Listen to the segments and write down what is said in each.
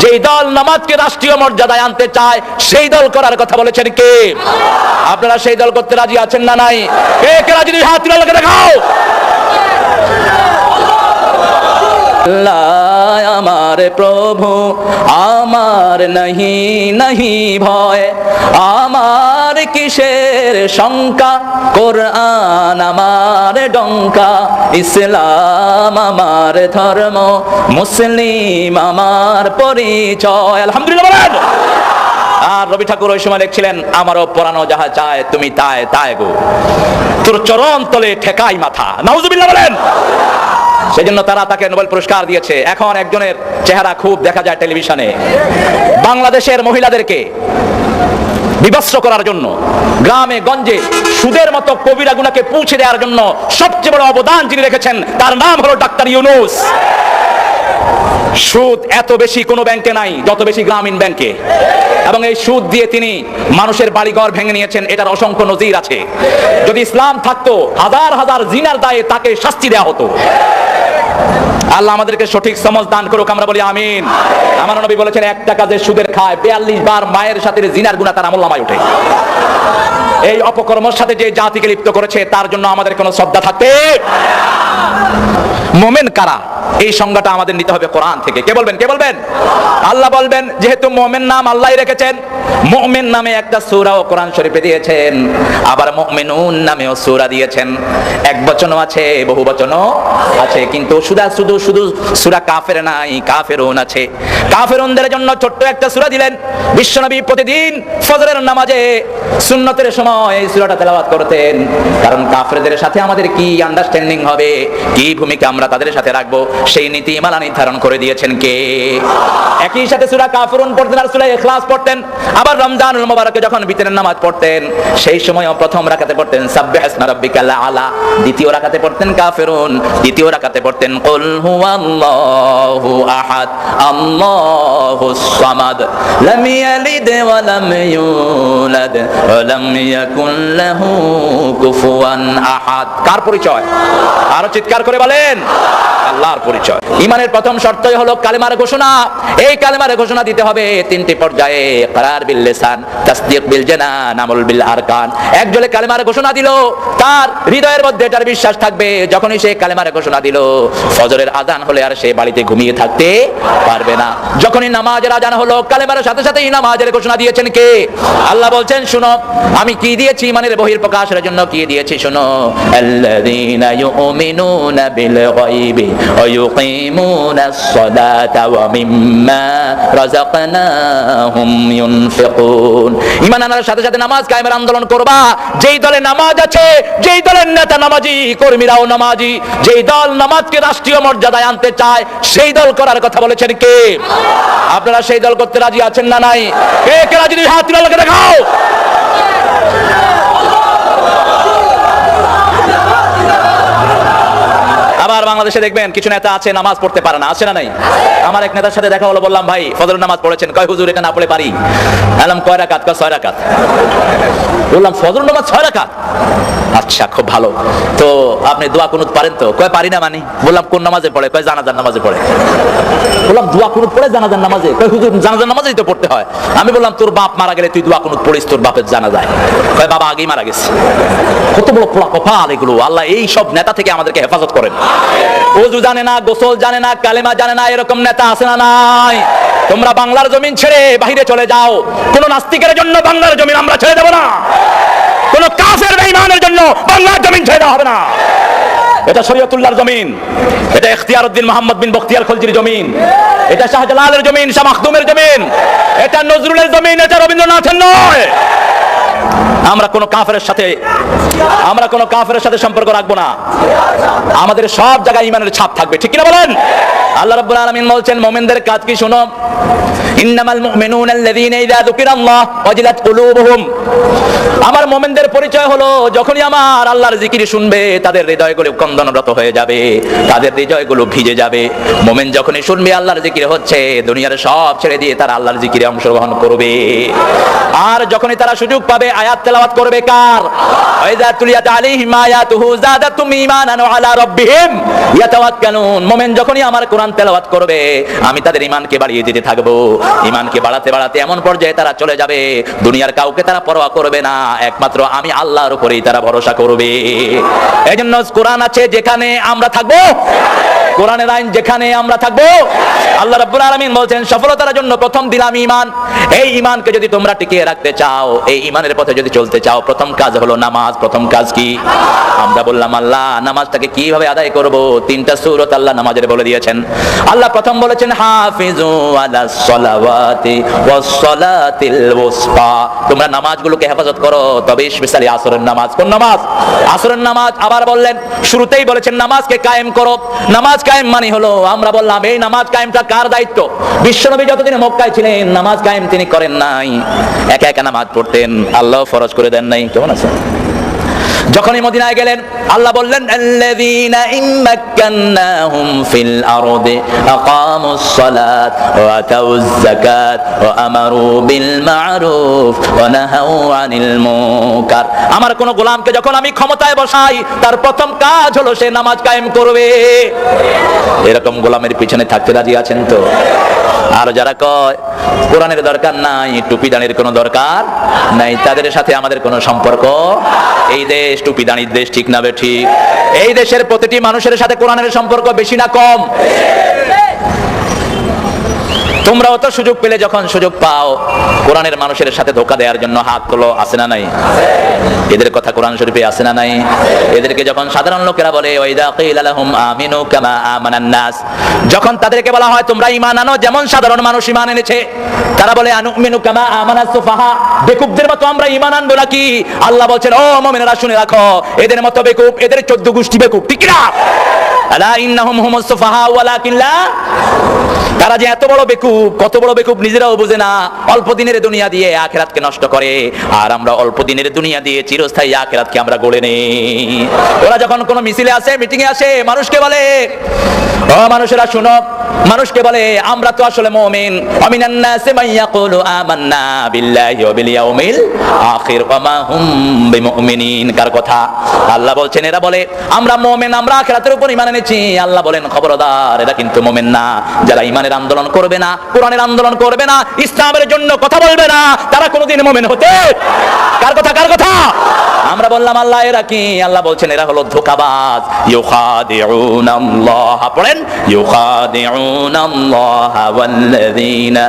যেই দল নামাজকে রাষ্ট্রীয় মর্যাদায় আনতে চায়, সেই দল করার কথা বলেছেন কে? আপনারা সেই দল করতে রাজি আছেন না নাই? কে কে রাজি হাত দেখাও! আল্লাহ আমার প্রভু, আমার নাহি নাহি ভয়। আমার কিসের শঙ্কা? কোরআন আমার ডঙ্কা, ইসলাম আমার ধর্ম, মুসলিম আমার পরিচয়। আলহামদুলিল্লাহ আর রবি ঠাকুর ওই সময় লিখছিলেন, আমারও পরানো যাহা চায়, তুমি তাই তাই গো। তোর চরণ তলে ঠেকাই মাথা। নাউজুবিল্লাহ বলেন। সেজন্য তারা তাকে নোবেল পুরস্কার দিয়েছে। এখন একজনের চেহারা খুব দেখা যায় টেলিভিশনে। বাংলাদেশের মহিলাদেরকে বিবস্ত্র করার জন্য, গ্রামে, গঞ্জে, সুদের মতো কবিরা গুনাকে পৌঁছে দেওয়ার জন্য সবচেয়ে বড় অবদান যিনি রেখেছেন, তার নাম হলো ডাক্তার ইউনুস। সুদ এত বেশি কোনো ব্যাংকে নাই, যত বেশি গ্রামীণ ব্যাংকে। এবং এই সুদ দিয়ে তিনি মানুষের বাড়িঘর ভেঙে নিয়েছেন, এটার অসংখ্য নজির আছে। যদি ইসলাম থাকতো, হাজার হাজার জিনার দায়ে তাকে শাস্তি দেওয়া হতো। আল্লাহ আমাদেরকে সঠিক সমজ দান করুক, আমরা বলি আমিন। আমার নবী বলেছেন একটা কাজে সুদের খায়, বিয়াল্লিশ বার মায়ের সাথে জিনার গুণা তার আমল নামায় ওঠে। এই অপকর্মের সাথে যে জাতিকে লিপ্ত করেছে, তার জন্য আমাদের কোনো শ্রদ্ধা থাকতে মোমেন কারা? এই সংজ্ঞাটা আমাদের নিতে হবে কোরআন থেকে। কে বলবেন? কে বলবেন? আল্লাহ বলবেন, যেহেতু মোমেন নাম আল্লাহ রেখেছেন, মোমেন নামে একটা সুরা ও কোরআন শরীফে দিয়েছেন, আবার মুমিনুন নামেও সূরা দিয়েছেন। এক বচনও আছে, বহু বচনও আছে, কিন্তু শুধু শুধু শুধু সূরা কাফের নাই, কাফেরুন আছে। কাফেরুনদের জন্য ছোট্ট একটা সূরা দিলেন। বিশ্বনবী প্রতিদিন ফজরের নামাজে সুন্নতের সময় এই সূরাটা তেলাওয়াত করতেন। কারণ কাফেরদের সাথে আমাদের কি আন্ডারস্ট্যান্ডিং হবে, কি ভূমিকা আমরা তাদের সাথে রাখব? সেই নীতিমালা নির্ধারণ করে দিয়েছেন কে? একই সাথে সূরা কাফিরুন পড়তেন আর সূরা ইখলাস পড়তেন। আবার রমজানুল মুবারকে যখন বিতরের নামাজ পড়তেন, সেই সময় প্রথম রাকাতে পড়তেন আলা। দ্বিতীয় রাকাতে পড়তেন কাফিরুন, দ্বিতীয় রাকাতে পড়তেন কুল হুয়াল্লাহু আহাদ সামাদ। লাম ইয়ালিদ ওয়া লাম ইউলাদ ওয়া লাম ইয়াকুন লাহু কুফুয়ান আহাদ। কার পরিচয়? আরও চিৎকার করে বলেন। আল্লাহর পরিচয়। ইমানের প্রথম শর্তই হলো কালেমার ঘোষণা। এই কালেমার ঘোষণা দিতে হবে তিনটি পর্যায়ে। করার বিল লিসান, তাসদিক বিল জানান আমল বিল আরকান। একজনে কালেমার ঘোষণা দিল, তার হৃদয়ের মধ্যে এটার বিশ্বাস থাকবে, যখনই সে কালেমার ঘোষণা দিল। ফজরের আজান হলে আর সে বাড়িতে ঘুমিয়ে থাকতে পারবে না। যখনই নামাজের আজান হলো, কালেমার সাথে সাথেই নামাজের ঘোষণা দিয়েছেন কে? আল্লাহ বলছেন, শুনো, আমি কি দিয়েছি? ইমানের বহির প্রকাশের জন্য কি দিয়েছি? শুনো, আল্লাযীনা ইউমিনুনা বিল গায়বি সালাতা ওয়া মিম্মা রাযাকনাহুম ইউনফিকুন ঈমান আনার সাথে সাথে নামাজ কায়েমের আন্দোলন করবা। যেই দলে নামাজ আছে, যেই দলের নেতা নামাজি, কর্মীরাও নামাজি। যেই দল নামাজকে রাষ্ট্রীয় মর্যাদায় আনতে চায়, সেই দল করার কথা বলেছেন কে? আপনারা সেই দল করতে রাজি আছেন না নাই? কে কে রাজি? হাত তুলে দেখাও। আবার বাংলাদেশে দেখবেন কিছু নেতা আছে, নামাজ পড়তে পারে না। আছে না নাই? আমার এক নেতার সাথে দেখা হলো, বললাম, ভাই ফজর নামাজ পড়েছেন। কয়, হুজুর, এটা না পড়ে পারি? আলাম কয় রাকাত? কয়, ছয় রাকাত। বললাম ফজর নামাজ ছয় রাকাত? আচ্ছা খুব ভালো। তো আপনি দোয়া কুনুত পারেন তো? কয়, পারি না মানে? বললাম, কোন নামাজে পড়ে? কয়, জানাজার নামাজে পড়ে। বললাম, দোয়া কুনুত পড়ে জানাজার নামাজে? কয়, হুজুর, জানাজার নামাজেই তো পড়তে হয়। আমি বললাম, তোর বাপ মারা গেলে তুই দোয়া কুনুত পড়িস, তোর বাপের জানা কয়, বাবা আগেই মারা গেছে। কত বড় পোড়া কপাল এগুলো। আল্লাহ, এই সব নেতা থেকে আমাদেরকে হেফাজত করেন। ওজু জানে না, গোসল জানে না, কালেমা জানে না, এরকম নেতা আছে না নাই? তোমরা বাংলার জমিন ছেড়ে বাইরে চলে যাও। কোন নাস্তিকের জন্য বাংলার জমিন আমরা ছেড়ে দেবো না। কোন কাফের বেঈমানের জন্য বাংলার জমিন ছেড়ে দেওয়া হবে না। এটা শরীয়তুল্লাহর জমিন। এটা ইখতিয়ার উদ্দিন মোহাম্মদ বিন বখতিয়ার খলজির জমিন। এটা শাহজালালের জমিন, শাহ মাখদুমের জমিন। এটা নজরুলের জমিন, এটা রবীন্দ্রনাথের নয়। আমরা কোনো কাফের সাথে, আমরা কোনো কাফের সাথে সম্পর্ক রাখব না। আমাদের সব জায়গায় ইমানের ছাপ থাকবে, ঠিক কিনা বলেন? আল্লাহ রাব্বুল আলামিন বলছেন, মুমিনদের কাজ কি শোনো? ইন্নামাল মুমিনুনা আল্লাযীনা ইযা যুকিরাল্লাহ ওয়াজিলাত কুলুবুহুম। আমার মুমিনদের পরিচয় হলো, যখনই আমার আল্লাহর জিকির শুনবে, তাদের হৃদয়গুলো কন্দনরত হয়ে যাবে, তাদের হৃদয়গুলো ভিজে যাবে। মুমিন যখনই শুনবে আল্লাহর জিকির হচ্ছে, দুনিয়ার সব ছেড়ে দিয়ে তারা আল্লাহর জিকিরে অংশগ্রহণ করবে। আর যখনই তারা সুযোগ পাবে, আয়াত তেলাওয়াত করবে কার? ওয়াইযা তুলিয়াত আলাইহিম আয়াতুহু যাদাতুম ঈমানান ওয়া আলা রাব্বিহিম ইয়াতাওয়াক্কালুন। মুমিন যখনই আমার কোরআন তেলাওয়াত করবে, আমি তাদের ইমানকে বাড়িয়ে দিতে থাকব। ইমানকে বাড়াতে বাড়াতে এমন পর্যায়ে তারা চলে যাবে, দুনিয়ার কাউকে তারা পরোয়া করবে না, একমাত্র আমি আল্লাহর উপরেই তারা ভরসা করবে। এই জন্য কোরআন আছে যেখানে আমরা থাকব। কোরআনের আইন যেখানে আমরা থাকব, আল্লাহ রাব্বুল আলামিন বলছেন, সফলতার জন্য প্রথম দিলাম ঈমান। এই ঈমানকে যদি তোমরা টিকিয়ে রাখতে চাও, এই ঈমানের পথে যদি চলতে চাও, প্রথম কাজ হলো নামাজ, প্রথম কাজ কি? আমরা বললাম, আল্লাহ, নামাজটাকে কীভাবে আদায় করব? তিনটা সূরত আল্লাহ নামাজের বলে দিয়েছেন। আল্লাহ প্রথম বলেছেন, হাফিজু আলাস সালাওয়াতি ওয়াস সালাতিল ওয়াসফা। তোমরা নামাজগুলোকে হেফাজত করো, তবে স্পেশালি আসরের নামাজ। কোন নামাজ? আসরের নামাজ আবার বললেন, শুরুতেই বলেছেন, নামাজকে কায়েম করো। নামাজ কায়েম মানে হলো। আমরা বললাম, এই নামাজ কায়েমটা কার দায়িত্ব? বিশ্বনবী যতদিন মক্কায় ছিলেন, নামাজ কায়েম তিনি করেন নাই। একা একা নামাজ পড়তেন। আল্লাহ ফরজ করে দেন নাই। কেমন আছে যখনই মদিনায় গেলেন, আল্লাহ বললেন, আল্লাযীনা ইম্মাক্কান্নাহুম ফিল আরদি আকামুস সালাত ওয়া যাকাত ওয়া আমারু বিল মা'রুফ ওয়া নাহাউ আনিল মুনকার। আমার কোন গোলামকে যখন আমি ক্ষমতায় বসাই, তার প্রথম কাজ হলো সে নামাজ কায়েম করবে। এরকম গোলামের পিছনে থাকতে রাজি আছেন তো? আর যারা কয়, কোরআনের দরকার নাই, টুপি দাঁড়ির কোনো দরকার নাই, তাদের সাথে আমাদের কোনো সম্পর্ক এই দেশ, টুপি দাঁড়ির দেশ ঠিক না ঠিক। এই দেশের প্রতিটি মানুষের সাথে কোরআনের সম্পর্ক বেশি না কম। তোমরাও তো সুযোগ পেলে যখন সুযোগ পাও। কোরআনের মানুষের সাথে ধোকা দেওয়ার জন্য হাত তোলো আসে না নাই? এদের কথা কোরআন শরীফে আসে না নাই? এদেরকে যখন সাধারণ লোকেরা বলে আমিনু কামা আমানান নাস, যখন তাদেরকে বলা হয়, তোমরা ঈমান আনো, যেমন সাধারণ মানুষ ঈমান এনেছে। তারা বলে, আনুমিনু কামা আমানাস সুফাহা? বেকুবদের মতো আমরা ঈমান আনব নাকি? আল্লাহ বলছেন, ও মুমিনেরা, শুনে রাখো, এদের মতো বেকুব, এদের 14 গোষ্ঠী বেকুব, ঠিক না তারা যে এত বড় বেকুব, কত বড় বেকুব নিজেরাও বোঝে না, অল্প দিনের দুনিয়া দিয়ে আখেরাতকে নষ্ট করে। আর আমরা অল্প দিনের দুনিয়া দিয়ে চিরস্থায়ী আখেরাতকে আমরা গড়ে নেই। ওরা যখন কোনো মিছিলে আসে, মিটিংয়ে আসে, মানুষকে বলে মানুষেরা, শুনো মানুষকে বলে, আমরা তো আসলে মুমিন। আমিনান নাসি মান ইয়াকুলু আমান্না আখির। হুম কার কথা? আল্লাহ বলছেন, এরা বলে, আমরা আমরা উপর এনেছি। আল্লাহ বলেন, খবরদার, এরা কিন্তু না। যারা আন্দোলন করবে না, কোরআনের আন্দোলন করবে না, ইসলামের জন্য কথা বলবে না, তারা কোনোদিন মুমিন হতে কার কথা? কার কথা? আমরা বললাম, আল্লাহ, এরা কি? আল্লাহ বলছেন, এরা হলো ধোকাবাজ। ইউখাদিউন আল্লাহ পড়েন ইউখাদিউন ওয়াল্লাযীনা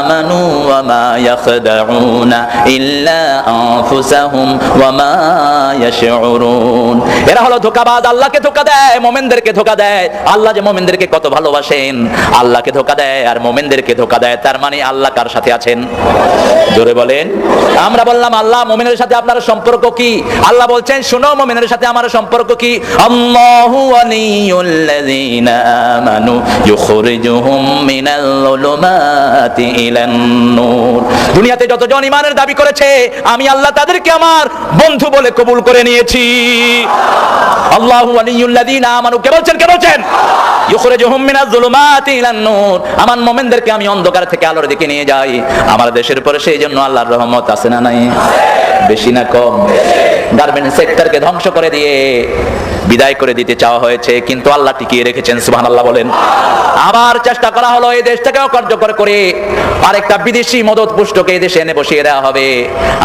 আমানু ওয়া মা ইয়াখদাউনা ইল্লা আনফুসাহুম ওয়া মা ইয়াশউরুন এরা হলো ধোকাবাজ, আল্লাহকে ধোকা দেয়, মুমিনদেরকে ধোকা দেয়। আল্লাহ যে মুমিনদেরকে কত ভালোবাসেন, আল্লাহকে ধোকা দেয় আর মুমিনদেরকে ধোকা দেয়, তার মানে আল্লাহ কার সাথে আছেন? জোরে বলেন। আমরা বললাম, আল্লাহ, মুমিনের সাথে আপনার সম্পর্ক কি? আল্লাহ বলছেন, শুনো, মুমিনের সাথে আমার সম্পর্ক কি? আল্লাহু ওয়ালিয়ুল্লাযীনা আমানু ইউখরিজুহুম মিনাল যুলুমাতি ইলান নূর দুনিয়াতে যতজন ইমানের দাবি করেছে, আমি আল্লাহ তাদেরকে আমার বন্ধু বলে কবুল করে নিয়েছি। আল্লাহু ওয়ালিয়ুল্লাযীনা আমানু কে বলছেন কে বলছেন? ইউখরিজুহুম মিনাজ যুলুমাতি ইলান নূর। আমার মুমিনদেরকে আমি অন্ধকার থেকে আলোর দিকে নিয়ে যাই। আমার দেশের পরে সেই জন্য আল্লাহর রহমত আছে না নাই? বেশি না কম? গার্মেন্ট সেক্টরকে ধ্বংস করে দিয়ে বিদায় করে দিতে চাওয়া হয়েছে, কিন্তু আল্লাহ টিকিয়ে রেখেছেন সুবহান আল্লাহ বলেন। আবার চেষ্টা করা হলো এই দেশটাকেও কার্যকর করে। আরেকটা বিদেশি মদত পুষ্টকে এই দেশে এনে বসিয়ে দেওয়া হবে।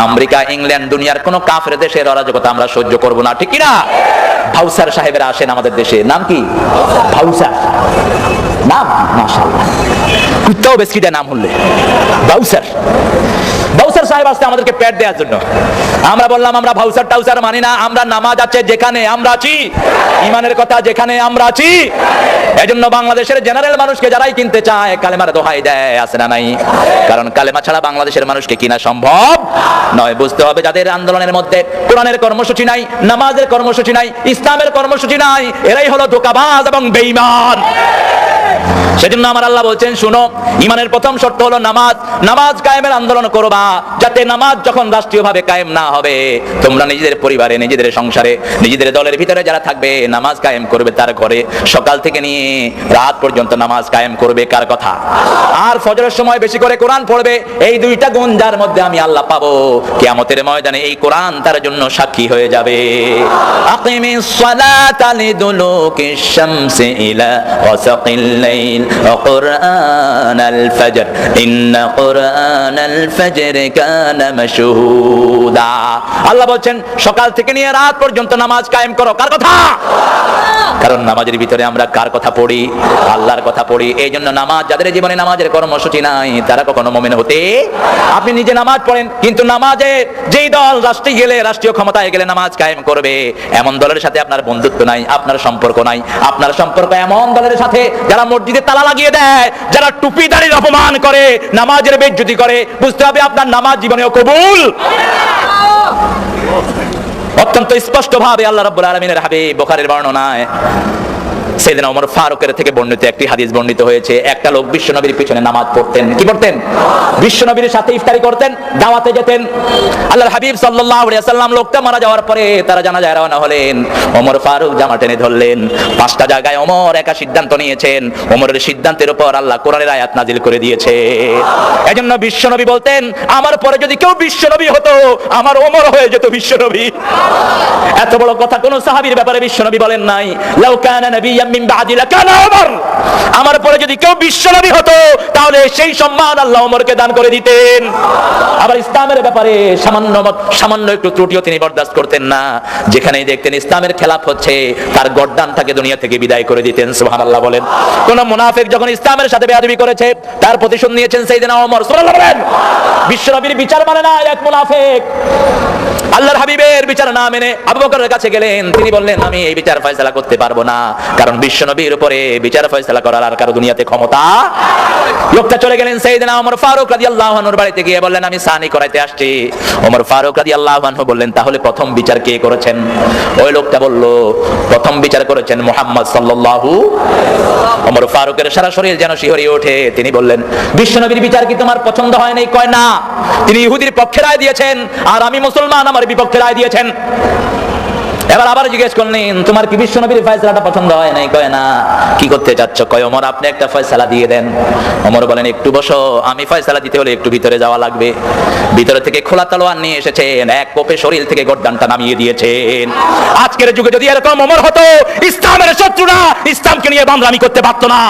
আমেরিকা, ইংল্যান্ড, দুনিয়ার কোনো কাফের দেশের অরাজকতা আমরা সহ্য করব না, ঠিক না? ভাউসার সাহেবেরা আসেন আমাদের দেশে। নাম কি? ভাউসার। নাম? মাশাআল্লাহ। কুত্তাও বেশি দেয় নাম হলে বাউসার বাউসার সাহেব আসছে আমাদেরকে প্যাট দেওয়ার জন্য। আমরা বললাম, আমরা ভাউসার টাউসার মানি না, আমরা নামাজ আছে যেখানে আমরা আছি। ইমানের কথা যেখানে আমরা আছি। এজন্য বাংলাদেশের জেনারেল মানুষকে যারাই কিনতে চায়, কালেমার দোহাই দেয়, আছে না নাই? কারণ কালেমা ছাড়া বাংলাদেশের মানুষকে কিনা সম্ভব নয়। বুঝতে হবে, যাদের আন্দোলনের মধ্যে কোরআনের কর্মসূচি নাই, নামাজের কর্মসূচি নাই, ইসলামের কর্মসূচি নাই, এরাই হলো ধোকাবাজ এবং বেঈমান। সেজন্য আমার আল্লাহ বলছেন, শুনো ইমানের প্রথম শর্ত হলো নামাজ। নামাজ কায়েমের আন্দোলন করবা, যাতে নামাজ যখন রাষ্ট্রীয়ভাবে কায়েম না হবে, তোমরা নিজেদের পরিবারে, নিজেদের সংসারে, নিজেদের দলের ভিতরে যারা থাকবে, নামাজ কায়েম করবে তার ঘরে। সকাল থেকে নিয়ে রাত পর্যন্ত নামাজ কায়েম করবে কার কথা? আর ফজরের সময় বেশি করে কোরআন পড়বে, এই দুইটা গুণ যার মধ্যে আমি আল্লাহ পাবো। কেয়ামতের ময়দানে এই কোরআন তার জন্য সাক্ষী হয়ে যাবে। আকিমিস সালাতা লিদুলুকিশ শামসি ইলা ওয়াসাকিল লাইল। وقرآن الفجر إن قرآن الفجر كان مشهودا আল্লাহ বলছেন সকাল থেকে নিয়ে রাত পর্যন্ত নামাজ কায়েম করো কার কথা কারণ নামাজের ভিতরে আমরা কার কথা পড়ি? আল্লাহর কথা পড়ি। এই জন্য নামাজ, যাদের জীবনে নামাজের কর্মসূচি নাই, তারা কখনো মমিন হতে আপনি নিজে নামাজ পড়েন, কিন্তু নামাজে যেই দল রাষ্ট্রে গেলে, রাষ্ট্রীয় ক্ষমতায় গেলে নামাজ কায়েম করবে। এমন দলের সাথে আপনার বন্ধুত্ব নাই, আপনার সম্পর্ক নাই। আপনার সম্পর্ক এমন দলের সাথে যারা মসজিদে তালা লাগিয়ে দেয়, যারা টুপি দাঁড়িয়ে অপমান করে, নামাজের বেজ্জুতি করে। বুঝতে হবে আপনার নামাজ জীবনেও কবুল। অত্যন্ত স্পষ্ট ভাবে আল্লাহ রাব্বুল আলামিনের হাবিব বুখারীর বর্ণনায় সেদিন ওমর ফারুকের থেকে বর্ণিত একটি হাদিস বর্ণিত হয়েছে, একটা লোক বিশ্বনবীর পিছনে নামাজ পড়তেন। কি করতেন বিশ্বনবীর সাথে ইফতারি করতেন, দাওয়াতে যেতেন। আল্লাহর হাবিব সাল্লাল্লাহু আলাইহি সাল্লাম লোকটা মারা যাওয়ার পরে তারা জানা যায় রওনা হলেন। ওমর ফারুক জামা টেনে ধরলেন। পাঁচটা জায়গায় ওমর একা সিদ্ধান্ত নিয়েছেন। ওমরের সিদ্ধান্তের উপর আল্লাহ কোরআনের আয়াত নাজিল করে দিয়েছে। এজন্য বিশ্বনবী বলতেন, আমার পরে যদি কেউ বিশ্বনবী হতো, আমার ওমর হয়ে যেত বিশ্বনবী এত বড় কথা কোন সাহাবীর ব্যাপারে বিশ্বনবী বলেন নাই। লাউ কানা নাবিয়্যাম আমার পরে যদি কেউ বিশ্বনবী হতো, তাহলে সেই সম্মান আল্লাহ ওমরকে দান করে দিতেন। আবার ইসলামের ব্যাপারে সামান্য সামান্য একটু ত্রুটিও তিনি বরদাস্ত করতেন না। যেখানেই দেখতেন ইসলামের খেলাফ হচ্ছে, তার গড্ডানটাকে দুনিয়া থেকে বিদায় করে দিতেন, সুবহানাল্লাহ বলেন। কোন মুনাফিক যখন ইসলামের সাথে বেয়াদবি করেছে, তার প্রতিশোধ নিয়েছেন সেইদিনা ওমর। সুবহানাল্লাহ বলেন। বিশ্বনবীর বিচার মানে না এক মুনাফিক। আল্লাহর হাবিবের বিচার না মেনে আবু বকরের কাছে গেলেন। তিনি বললেন, আমি এই বিচার ফয়সালা করতে পারব না। কারণ বিশ্ব নবীর উপরে বিচার ফয়সালা করার আর কারও দুনিয়াতে ক্ষমতা লোকটা চলে গেলেন সেইদিনা ওমর ফারুক রাদিয়াল্লাহু আনহুর বাড়িতে গিয়ে বললেন, আমি সানি করাইতে আসছি। ওমর ফারুক রাদিয়াল্লাহু আনহু বললেন, তাহলে প্রথম বিচার কে করেছেন? ওই লোকটা বলল, প্রথম বিচার করেছেন মুহাম্মদ সাল্লাল্লাহু ওমর ফারুকের সারা শরীর যেন শিহরিয়ে ওঠে। তিনি বললেন বিশ্বনবীর বিচার কি তোমার পছন্দ হয় নাই? কয়, না। তিনি ইহুদির পক্ষে রায় দিয়েছেন, আর আমি মুসলমান, আমার বিপক্ষে রায় দিয়েছেন। এবার আবার জিজ্ঞেস করলেন, তোমার কি বিশ্বনবীর ফয়সালাটা পছন্দ হয় নাই? কয়, না। কি করতে চাচ্ছ? কয়, ওমর, আপনি একটা ফয়সালা দিয়ে দেন। ওমর বলেন, একটু বসো, আমি ফয়সালা দিতে হলে একটু ভিতরে যাওয়া লাগবে। ভিতরে থেকে খোলা তলোয়ার নিয়ে এসেছেন, এক কোপে শরীর থেকে গর্দানটা নামিয়ে দিয়েছেন। আজকের যুগে যদি এরকম ওমর হতো, ইসলামের শত্রুরা ইসলামকে নিয়ে বাংলামি করতে পারতো না।